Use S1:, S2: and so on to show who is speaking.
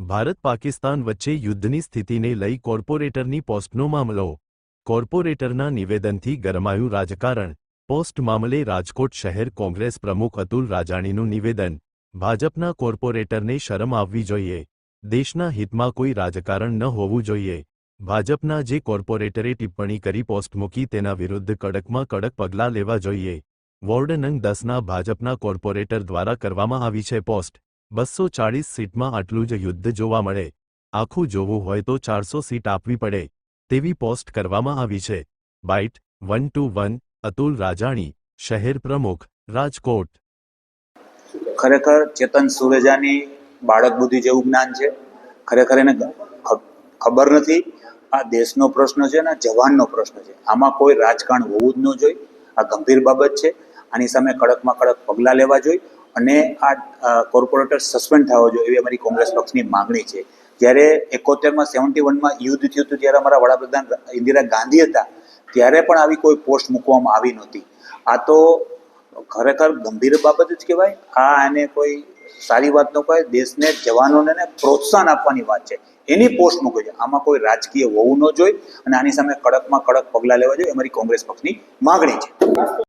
S1: ભારત પાકિસ્તાન વચ્ચે યુદ્ધની સ્થિતિને લઈ કોર્પોરેટરની પોસ્ટનો મામલો. કોર્પોરેટરના નિવેદનથી ગરમાયું રાજકારણ. પોસ્ટ મામલે રાજકોટ શહેર કોંગ્રેસ પ્રમુખ અતુલ રાજાણીનું નિવેદન. ભાજપના કોર્પોરેટરને શરમ આવવી જોઈએ. દેશના હિતમાં કોઈ રાજકારણ ન હોવું જોઈએ. ભાજપના જે કોર્પોરેટરે ટિપ્પણી કરી પોસ્ટ મૂકી તેના વિરુદ્ધ કડકમાં કડક પગલાં લેવા જોઈએ. વોર્ડ નંગ દસના ભાજપના કોર્પોરેટર દ્વારા કરવામાં આવી છે પોસ્ટ. બસો ચાળીસ સીટમાં આટલું જ યુદ્ધ જોવા મળે. આખું જોવું હોય તો ચારસો સીટ આપવી પડે, તેવી પોસ્ટ કરવામાં આવી છે. Byte, one two one, Atul Rajani, શહેર પ્રમુખ, રાજકોટ.
S2: ખરેખર ચેતન સુરેજાની બાળક બુદ્ધિ જેવું જ્ઞાન છે. ખરેખર એને ખબર નથી. આ દેશનો પ્રશ્ન છે અને જવાનનો પ્રશ્ન છે. આમાં કોઈ રાજકારણ હોવું જ ન જોઈએ. આ ગંભીર બાબત છે. આની સામે કડકમાં કડક પગલાં લેવા જોઈએ. અને આ કોર્પોરેટર સસ્પેન્ડ થવો જોઈએ એવી અમારી કોંગ્રેસ પક્ષની માંગણી છે. જ્યારે એકોતેરમાં, સેવન્ટી વનમાં યુદ્ધ થયું હતું ત્યારે અમારા વડાપ્રધાન ઇન્દિરા ગાંધી હતા, ત્યારે પણ આવી કોઈ પોસ્ટ મૂકવામાં આવી નહોતી. આ તો ખરેખર ગંભીર બાબત જ કહેવાય. આ આને કોઈ સારી વાત ન કહેવાય. દેશને, જવાનોને પ્રોત્સાહન આપવાની વાત છે. એની પોસ્ટ મૂકવી છે. આમાં કોઈ રાજકીય હોવું ન જોઈએ અને આની સામે કડકમાં કડક પગલાં લેવા જોઈએ. અમારી કોંગ્રેસ પક્ષની માગણી છે.